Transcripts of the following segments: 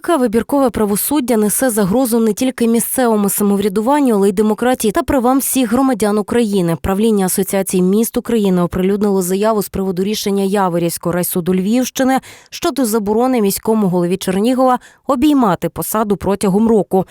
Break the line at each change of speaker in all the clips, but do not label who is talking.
Таке вибіркове правосуддя несе загрозу не тільки місцевому самоврядуванню, але й демократії та правам всіх громадян України. Правління Асоціації міст України оприлюднило заяву з приводу рішення Яворівського райсуду Львівщини щодо заборони міському голові Чернігова обіймати посаду протягом року.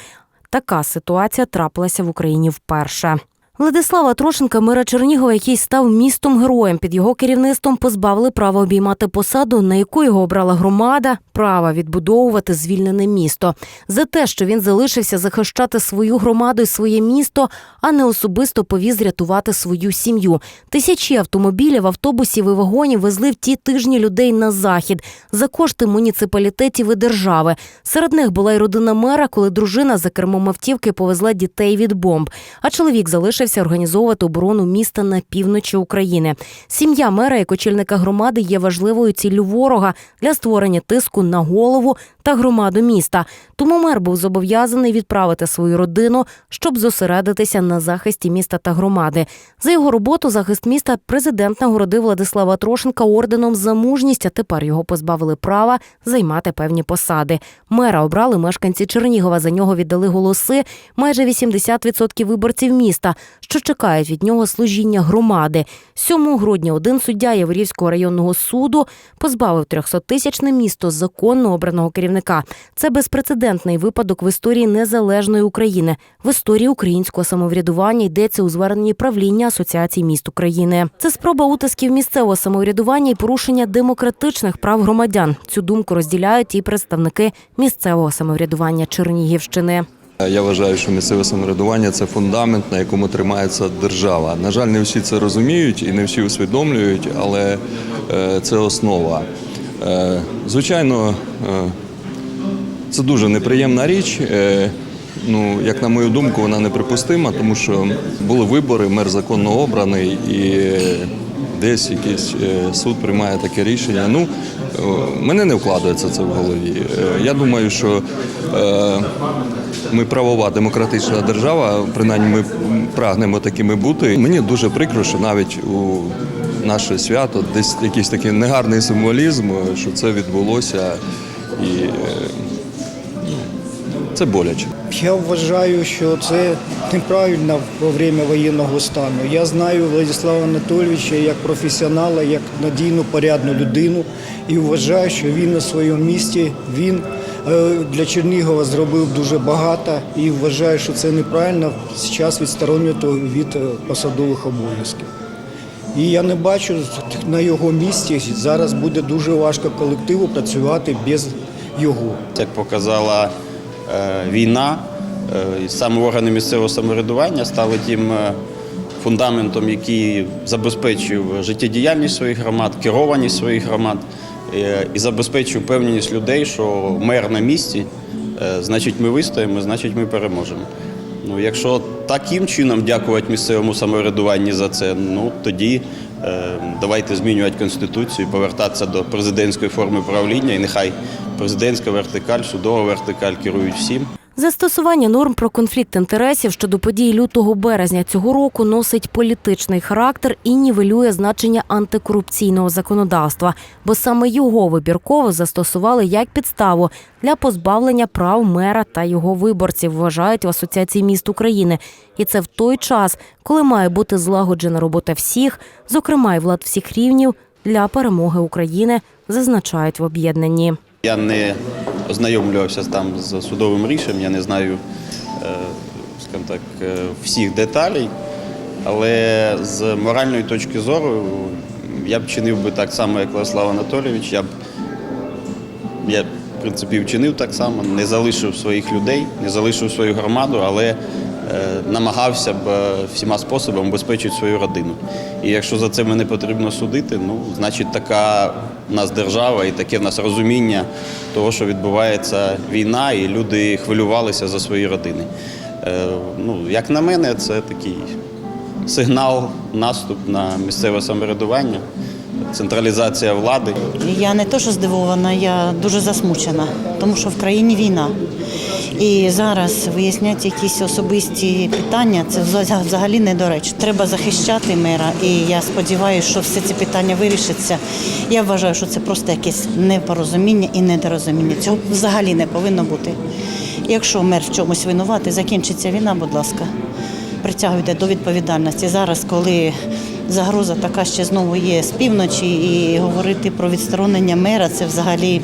Така ситуація трапилася в Україні вперше. Владислава Трошенка, мера Чернігова, який став містом героєм, під його керівництвом позбавили права обіймати посаду, на яку його обрала громада, права відбудовувати звільнене місто за те, що він залишився захищати свою громаду і своє місто, а не особисто повіз рятувати свою сім'ю. Тисячі автомобілів, автобусів і вагонів везли в ті тижні людей на захід за кошти муніципалітетів і держави. Серед них була й родина мера, коли дружина за кермом автівки повезла дітей від бомб. А чоловік залишився організовувати оборону міста на півночі України. Сім'я мера як очільника громади є важливою ціллю ворога для створення тиску на голову та громаду міста. Тому мер був зобов'язаний відправити свою родину, щоб зосередитися на захисті міста та громади. За його роботу захист міста президент нагородив Владислава Трошенка орденом за мужність, а тепер його позбавили права займати певні посади. Мера обрали мешканці Чернігова. За нього віддали голоси майже 80% виборців міста, що чекають від нього служіння громади. 7 грудня один суддя Яворівського районного суду позбавив 300-тисячне місто законно обраного керівника. Це безпрецедентний випадок в історії незалежної України. В історії українського самоврядування йдеться у зверненні правління Асоціації міст України. Це спроба утисків місцевого самоврядування і порушення демократичних прав громадян. Цю думку розділяють і представники місцевого самоврядування Чернігівщини.
Я вважаю, що місцеве самоврядування це фундамент, на якому тримається держава. На жаль, не всі це розуміють і не всі усвідомлюють, але е, це основа. Е, Звичайно, е, це дуже неприємна річ. Е, Ну, як на мою думку, вона неприпустима, тому що були вибори, мер законно обраний і е, десь якийсь е, суд приймає таке рішення. Ну, мене не вкладається це в голові. Е, Я думаю, що е, ми правова демократична держава, принаймні ми прагнемо такими бути. Мені дуже прикро, що навіть у наше свято десь якийсь такий негарний символізм, що це відбулося, і це боляче.
Я вважаю, що це неправильно во время воєнного стану. Я знаю Владислава Анатолійовича як професіонала, як надійну порядну людину і вважаю, що він на своєму місці він е, для Чернігова зробив дуже багато і вважаю, що це неправильно зараз відсторонювати від е, посадових обов'язків. І я не бачу на його місці зараз буде дуже важко колективу працювати без його.
Як показала війна, е, саме органи місцевого самоврядування стали тим е, фундаментом, який забезпечив життєдіяльність своїх громад, керованість своїх громад е, і забезпечив впевненість людей, що мер на місці, е, значить ми вистоїмо, значить ми переможемо. Ну, якщо таким чином дякувати місцевому самоврядуванню за це, ну тоді е, давайте змінювати конституцію, повертатися до президентської форми правління, і нехай президентська вертикаль, судова вертикаль керують всім.
Застосування норм про конфлікт інтересів щодо подій лютого березня цього року носить політичний характер і нівелює значення антикорупційного законодавства, бо саме його вибірково застосували як підставу для позбавлення прав мера та його виборців, вважають в Асоціації міст України. І це в той час, коли має бути злагоджена робота всіх, зокрема й влад всіх рівнів, для перемоги України, зазначають в об'єднанні.
Я не ознайомлювався там з судовим рішенням, я не знаю, е, скажімо так, е, всіх деталей, але з моральної точки зору я б чинив би так само, як Владислав Анатолійович. Я б я, в принципі, вчинив так само, не залишив своїх людей, не залишив свою громаду, але намагався б е, всіма способами убезпечити свою родину. І якщо за це мене потрібно судити, ну, значить така в нас держава і таке в нас розуміння того, що відбувається війна, і люди хвилювалися за свої родини. Е, ну, як на мене, це такий сигнал, наступ на місцеве самоврядування, централізація влади.
Я не то, що здивована, я дуже засмучена, тому що в країні війна. І зараз виясняти якісь особисті питання це вза- взагалі недоречно. Треба захищати мера, і я сподіваюся, що все ці питання вирішаться. Я вважаю, що це просто якесь непорозуміння і недорозуміння. Цього взагалі не повинно бути. Якщо мер в чомусь винуватий, закінчиться війна, будь ласка, притягуйте до відповідальності. Зараз, коли загроза така ще знову є з півночі, і говорити про відсторонення мера, це взагалі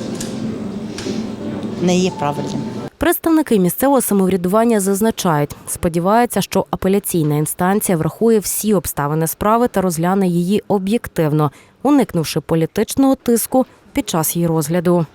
не є правильним.
Представники місцевого самоврядування зазначають, сподіваються, що апеляційна інстанція врахує всі обставини справи та розгляне її об'єктивно, уникнувши політичного тиску під час її розгляду.